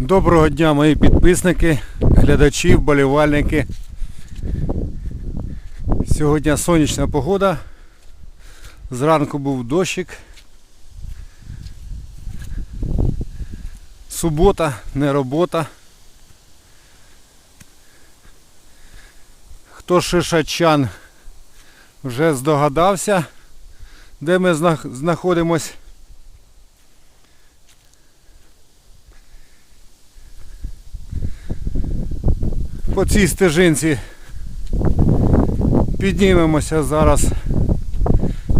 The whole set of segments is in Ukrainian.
Доброго дня, мої підписники, глядачі, вболівальники. Сьогодні сонячна погода. Зранку був дощик. Субота, не робота. Хто шишачан вже здогадався, де ми знаходимось. По цій стежинці піднімемося зараз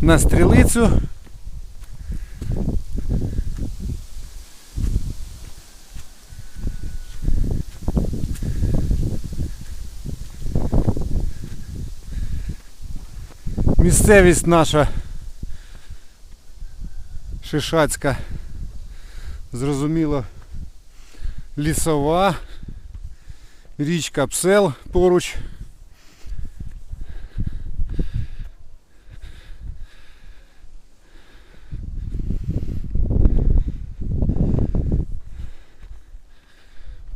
на стрілицю. Місцевість наша Шишацька, зрозуміло, лісова. Річка Псел поруч.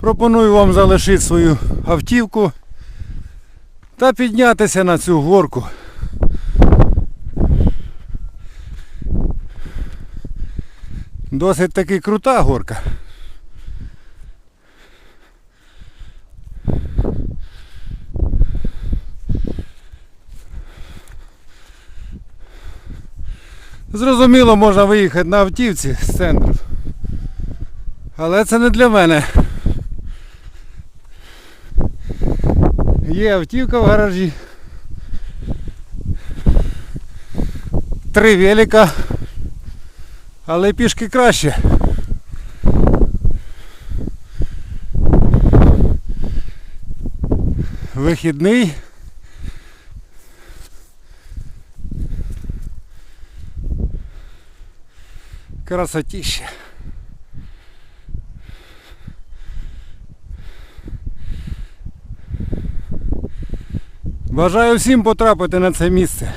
Пропоную вам залишити свою автівку та піднятися на цю горку. Досить таки крута горка. Зрозуміло, можна виїхати на автівці з центру. Але це не для мене. Є автівка в гаражі. Три велика. Але пішки краще. Вихідний. Красотіще. Бажаю всім потрапити на це місце.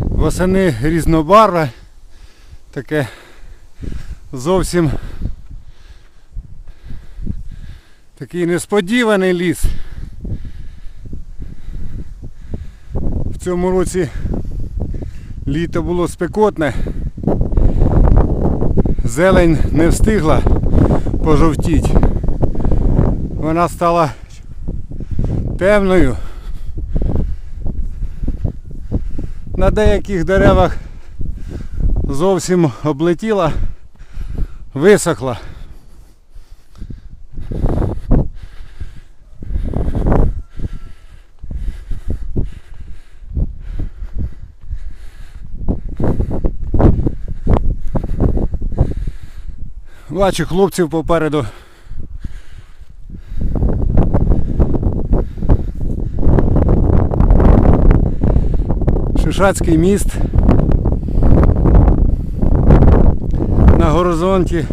Восени різнобарве, таке зовсім такий несподіваний ліс. В цьому році літо було спекотне. Зелень не встигла пожовтіть. Вона стала темною. На деяких деревах зовсім облетіла, висохла. Бачу хлопців попереду. Шишацький міст. На горизонті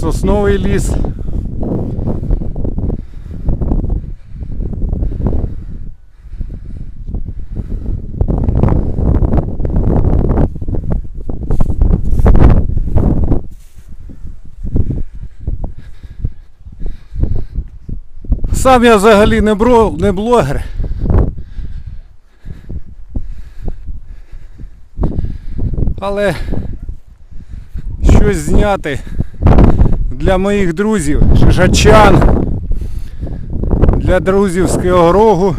сосновий ліс. Сам я взагалі не, бро, не блогер. Але щось зняти для моїх друзів, шишачан, для друзів з Кривого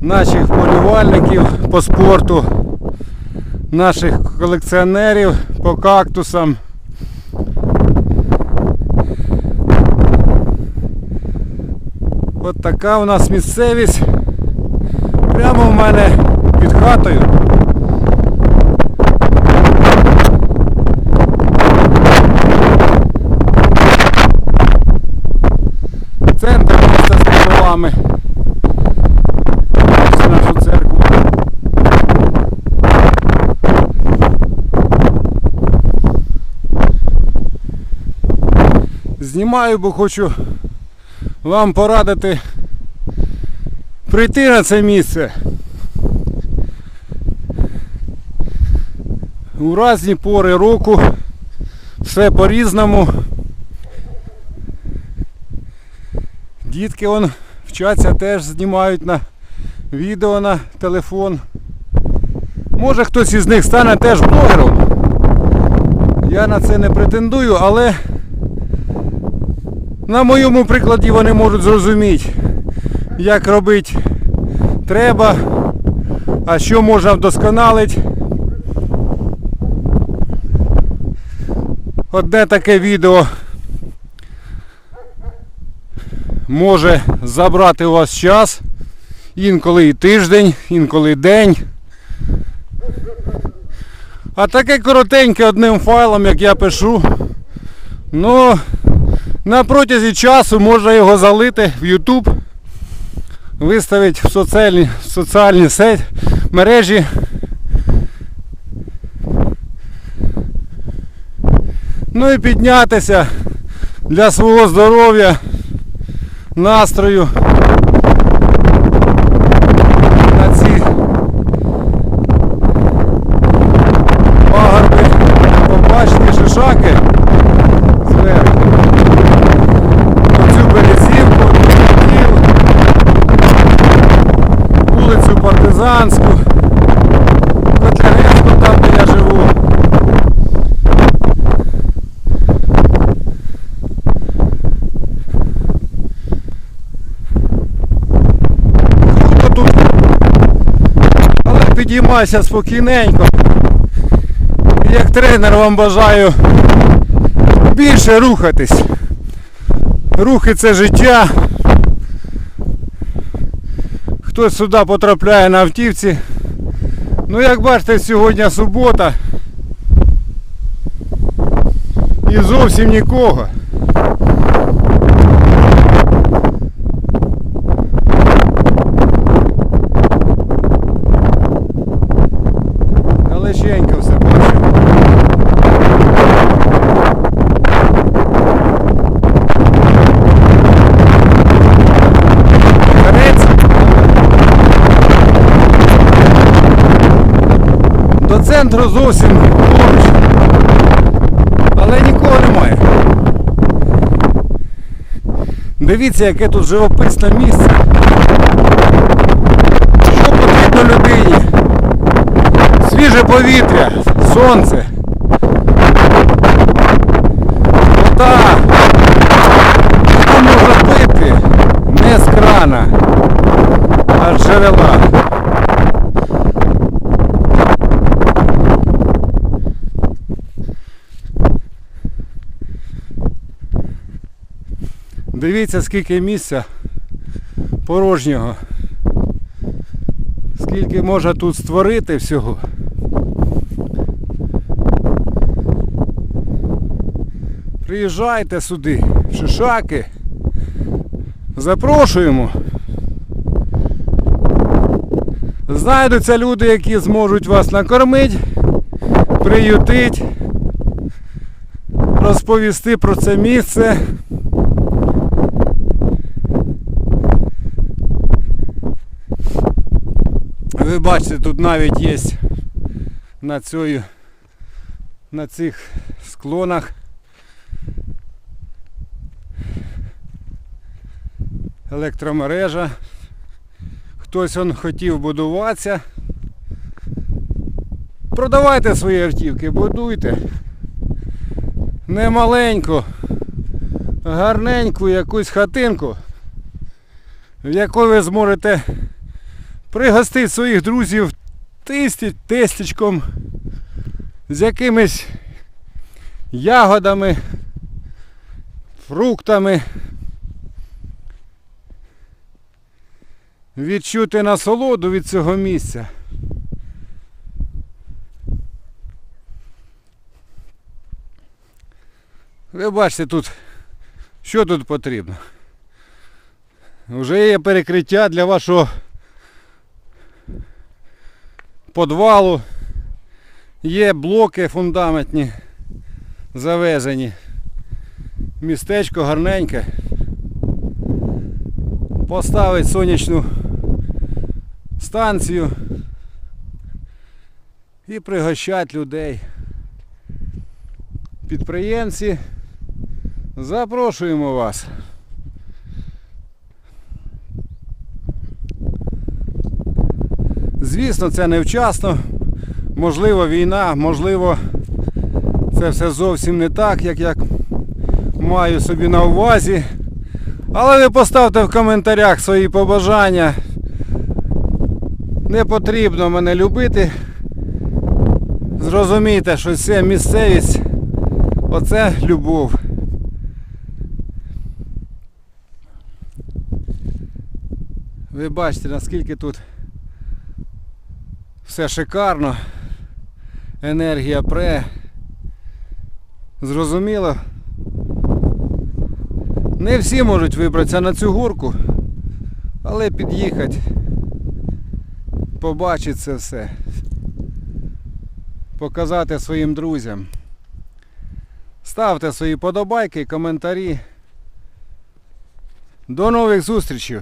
Наших вболівальників по спорту, наших колекціонерів по кактусам. От така у нас місцевість. Прямо в мене під хатою. Центр міста з куполами. Ось нашу церкву. Знімаю, бо хочу вам порадити прийти на це місце. У різні пори року все по-різному. Дітки он вчаться теж знімають на відео на телефон. Може хтось із них стане теж блогером. Я на це не претендую, але на моєму прикладі вони можуть зрозуміти, як робити треба, а що можна вдосконалити. Одне таке відео може забрати у вас час, інколи і тиждень, інколи день. А таке коротеньке одним файлом, як я пишу, ну на протязі часу можна його залити в YouTube, виставити в соціальні, в соціальні сеть, мережі. Ну і піднятися для свого здоров'я, настрою підіймайся спокійненько. Як тренер вам бажаю більше рухатись. Рухи це життя. Хтось сюди потрапляє на автівці. Ну як бачите, сьогодні субота. І зовсім нікого. Далеченько все бачу. Горець. До центру зовсім поруч. Але нікого немає. Дивіться, яке тут живописне місце. Що потрібно людині? Свіже повітря, сонце. Вода. Що можна пити? Не з крана, а з джерела. Дивіться, скільки місця порожнього. Скільки можна тут створити всього. Приїжджайте сюди, в Шишаки. Запрошуємо. Знайдуться люди, які зможуть вас накормити, приютити, розповісти про це місце. Ви бачите, тут навіть є на цій, на цих склонах електромережа. Хтось он хотів будуватися. Продавайте свої автівки, будуйте. Не маленьку, гарненьку якусь хатинку, в яку ви зможете пригостити своїх друзів тисті, тестечком, з якимись ягодами, фруктами. Відчути насолоду від цього місця. Ви бачите тут, що тут потрібно. Вже є перекриття для вашого подвалу. Є блоки фундаментні завезені. Містечко гарненьке. Поставить сонячну станцію і пригощати людей. Підприємці, запрошуємо вас. Звісно, це невчасно. Можливо, війна, можливо, це все зовсім не так, як я маю собі на увазі. Але ви поставте в коментарях свої побажання. Не потрібно мене любити. Зрозумійте, що це місцевість, оце любов. Ви бачите, наскільки тут все шикарно. Енергія пре. Зрозуміло. Не всі можуть вибратися на цю горку, але під'їхати, побачити це все, показати своїм друзям. Ставте свої подобайки, коментарі. До нових зустрічей!